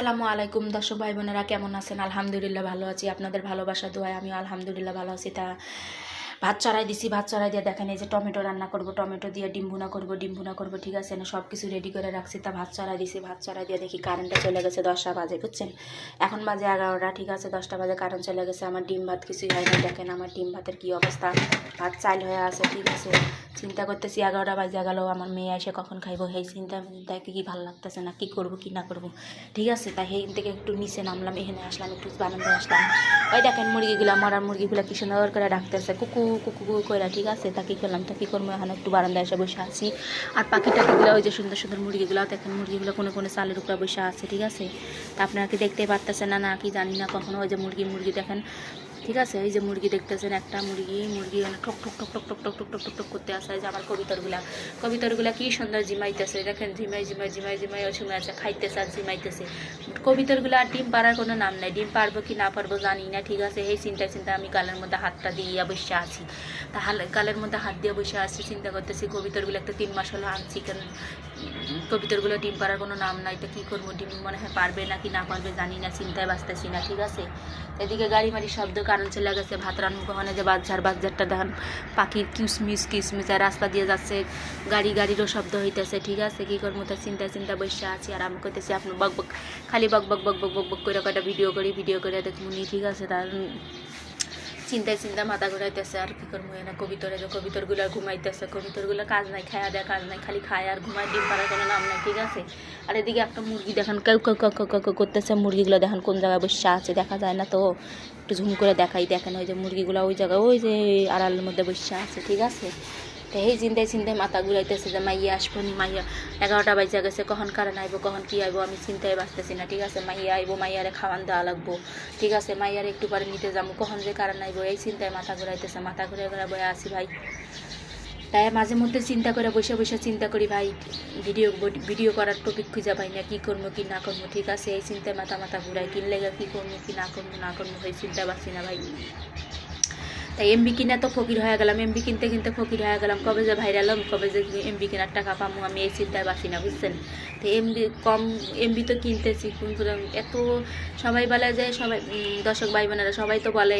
সালামু আলাইকুম দর্শক ভাই বোনেরা, কেমন আছেন? আলহামদুলিল্লাহ ভালো আছি। আপনাদের ভালোবাসা, দোয়ায় আমি আলহামদুলিল্লাহ ভালো আছি। তা ভাত চড়াই দিছি, ভাত চড়াই দিয়ে দেখেন এই যে টমেটো রান্না করব, টমেটো দিয়ে ডিম ভুনা করব, ডিম ভুনা করব, ঠিক আছে? না সব কিছু রেডি করে রাখছি। তা ভাত চড়াই দিছি, ভাত চড়াই দিয়ে দেখি কারেন্টটা চলে গেছে দশটা বাজে, বুঝছেন? এখন বাজে এগারোটা, ঠিক আছে? দশটা বাজে কারেন্ট চলে গেছে। আমার ডিম ভাত কিছুই হয় না দেখেন আমার ডিম ভাতের কী অবস্থা। ভাত চাল হয়ে আছে, ঠিক আছে? চিন্তা করতেছি এগারোটা বাজে গেল, আমার মেয়ে এসে কখন খাইবো? সেই চিন্তা দেখে কি ভালো লাগতেছে না, কি করব, কি না করব? ঠিক আছে? তাই সেইখান থেকে একটু নিচে নামলাম, এখানে আসলাম, একটু বারান্দায় আসলাম। ওই দেখেন মুরগিগুলো, মরার মুরগিগুলো কি সুন্দর করে ডাকতেছে, কুকু। কুকু কুকু কইরা ঠিক আছে, তাকে খেলাম তাকে করব এখন একটু বারান্দায় এসে বসে আছি। আর পাখি টাকিগুলো ওই যে সুন্দর সুন্দর মুরগিগুলো দেখেন, মুরগিগুলো কোনো কোনো চালের উপরে বসে আছে, ঠিক আছে? তা আপনারা কি দেখতে পারতেছে না না কি জানি না, কখনো ওই যে মুরগি মুরগি দেখেন ঠিক আছে? এই যে মুরগি দেখতেছেন, একটা মুরগি মুরগি ঠক ঠক ঠক ঠক ঠক ঠক ঠক ঠক ঠক ঠক করতে আসে। যে আমার কবিতরগুলা। কবিতরগুলা কি সুন্দর জিমাইতেছে দেখেন, ঝিমাই ঝিমাই ঝিমাই ও সময় আছে খাইতেছে আর ঝিমাইতেছে। কবিতরগুলা ডিম পাড়ার কোনো নাম নাই। ডিম পারব কি না পারব জানি না, ঠিক আছে? এই চিন্তায় চিন্তা আমি গালের মধ্যে হাতটা দিয়ে বসে আছি। তা গালের মধ্যে হাত দিয়ে বসে আছি, চিন্তা করতেছি কবিতরগুলো একটা তিন মাস হলো আনছি কেন কবিতরগুলো ডিম পাড়ার কোনো নাম নাই, তো কী করব? ডিম মনে হয় পারবে নাকি না পারবে জানি না, চিন্তায় বাঁচতেছি না, ঠিক আছে? এদিকে গাড়ি মাড়ি শব্দ কারণ চলে গেছে, ভাত রান্না যে বাজার বাজারটা দেখেন, পাখির কিসমিস কিসমিস, আর রাস্তা দিয়ে যাচ্ছে, গাড়ি গাড়িরও শব্দ হইতেছে, ঠিক আছে? কী করব? তো চিন্তা চিন্তা বসে আছি, আর আমি করতেছি আপনার বক বক, খালি বক বক বক বক বক বক করে কটা ভিডিও করি ভিডিও করে দেখুনি ঠিক আছে? তার চিন্তায় চিন্তা মাথা ঘুরাইতেছে আর কি করব? না কবিতরে যে কবিতরগুলো ঘুমাইতেছে, কবিতরগুলো কাজ নাই, খায়া দেয় কাজ নাই, খালি খায় আর ঘুমায়, ডিম পাড়ার কোনো নাম নাই, ঠিক আছে? আর এদিকে একটা মুরগি দেখেন কেউ কেউ কেউ করতেছে, মুরগিগুলো দেখেন কোন জায়গায় বসে আছে, দেখা যায় না তো। একটু ঝুম করে দেখাই, দেখেন ওই যে মুরগিগুলো ওই জায়গায়, ওই যে আড়ালের মধ্যে বসে আছে, ঠিক আছে? তো এই চিন্তায় চিন্তায় মাথা ঘুরাইতেছে যে, মাইয়া, আসব নি, মাইয়া। এগারোটা বাজে গেছে, কখন কারণ আইব কখন কি আইব, আমি চিন্তায় বাঁচতেছি না। ঠিক আছে, মাইয়া আইবো, মাইয়ারে খাওয়ান দেওয়া লাগবো। ঠিক আছে, মাইয়ারে একটু পরে নিতে যাব কখন যে কারণ আইব এই চিন্তায় মাথা ঘুরাইতেছে, মাথা ঘুরে ঘুরে বয়ে আসি ভাই। তাই মাঝে মধ্যে চিন্তা করে বসে বসে চিন্তা করি, ভাই, ভিডিও ভিডিও করার টপিক খুঁজে পাই না, কী করব কি না করব ঠিক আছে, এই চিন্তায় মাথা মাথা ঘুরাই কিনলে কী করব কি না করব না করব সেই চিন্তা পাচ্ছি না ভাই। তাই এমবি কিনে তো ফকির হয়ে গেলাম এমবি কিনতে কিনতে ফকির হয়ে গেলাম, কবে যে ভাইরাল হম, কবে যে এমবি কেনার টাকা পাবো আমি এই চিন্তায় বাসি না, বুঝছেন? তো এমবি কম এমবি তো কিনতেছি কিন্তু এত সবাই বলে যে, সবাই দর্শক ভাই বোনেরা সবাই তো বলে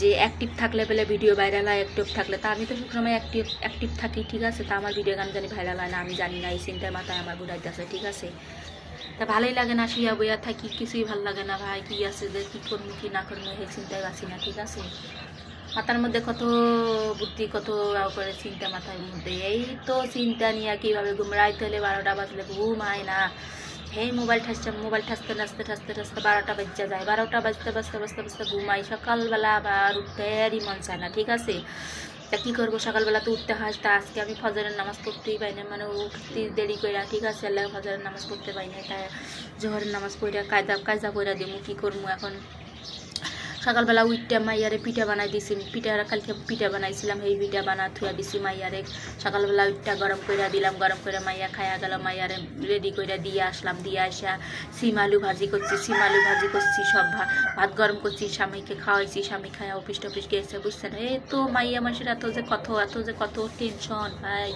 যে অ্যাক্টিভ থাকলে পেলে ভিডিও ভাইরাল হয় অ্যাক্টিভ থাকলে, তা আমি তো সবসময় অ্যাক্টিভ অ্যাক্টিভ থাকি, ঠিক আছে? তা আমার ভিডিও গান জানি ভাইরাল হয় না, আমি জানি না, এই চিন্তায় মাথায় আমার ঘুরাইতে আছে, ঠিক আছে? তা ভালোই লাগে না শুয়া বইয়া থাকি, কিছুই ভালো লাগে না ভাই, কি আছে যে, কী করব কি না করব এই চিন্তায় বাসি না, ঠিক আছে? মাথার মধ্যে কত বুদ্ধি, কত করে চিন্তা মাথার মধ্যে। এই তো চিন্তা নিয়ে কীভাবে ঘুম রাইতে হলে বারোটা বাজলে ঘুম হয় না। এই মোবাইল ঠাসতে মোবাইল ঠাসতে ঠাসতে ঠাসতে ঠাসতে বারোটা বাজতে যায়। বারোটা বাজতে বাজতে বাজতে বাজতে ঘুমাই। সকালবেলা আবার উঠতেরই মন চায় না, ঠিক আছে? তা কী করব? সকালবেলা তো উঠতে হয়, তা আজকে আমি ফজরের নামাজ পড়তেই পাই না। মানে উঠতে দেরি করে ঠিক আছে? আল্লাহ ফজরের নামাজ পড়তে পাই না। তাই জোহরের নামাজ পড়া কায়দা কায়দা পড়া দিমু, কী করব এখন? সকালবেলা উইটটা মাইয়ারে পিঠা বানাই দিছি। পিঠা কালকে পিঠা বানাইছিলাম এই পিঠা বানা থুয়া দিছি মাইয়ারে। সকালবেলা উইটটা গরম করে দিলাম, গরম করে মাইয়া খাইয়া গেল, মাইয়ারে রেডি করে দিয়ে আসলাম, দিয়ে আসা সিম আলু ভাজি করছি, সিম আলু ভাজি করছি, সব ভাত গরম করছি, স্বামীকে খাওয়াইছি, স্বামী খাইয়া অফিস টফিস গেছে, বুঝছেন? এই তো মাইয়া মানুষের এত যে কত, এত যে কত টেনশন ভাই।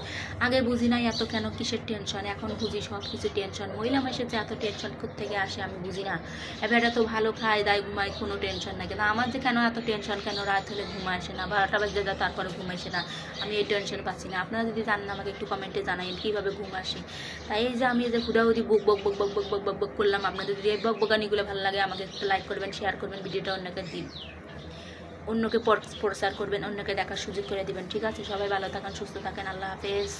আগে বুঝি নাই এত কেন কিসের টেনশন এখন বুঝি সব কিছু টেনশন মহিলা মানুষের যে এত টেনশন থেকে আসে আমি বুঝি না। এবার এত ভালো খায়, দায় ঘুমায়, কোনো টেনশন নাই। কিন্তু আমার যে কেন এত টেনশন কেন রাত হলে ঘুম আসে না? বারোটা বাজে যা তারপরে ঘুম আসে না। আমি এই টেনশন পাচ্ছি না। আপনারা যদি জানেন, আমাকে একটু কমেন্টে জানাইন কীভাবে ঘুম আসে। তাই এই যে আমি যে হুড়াহুড়ি বুক বক বক বক বক বক বক বক করলাম, আপনাদের যদি এই বক বকানিগুলো ভালো লাগে, আমাকে একটু লাইক করবেন শেয়ার করবেন, ভিডিওটা অন্যকে দিন। অন্যকে প্রচার করবেন, অন্যকে দেখার সুযোগ করে দিবেন। ঠিক আছে? সবাই ভালো থাকেন, সুস্থ থাকেন। আল্লাহ হাফেজ।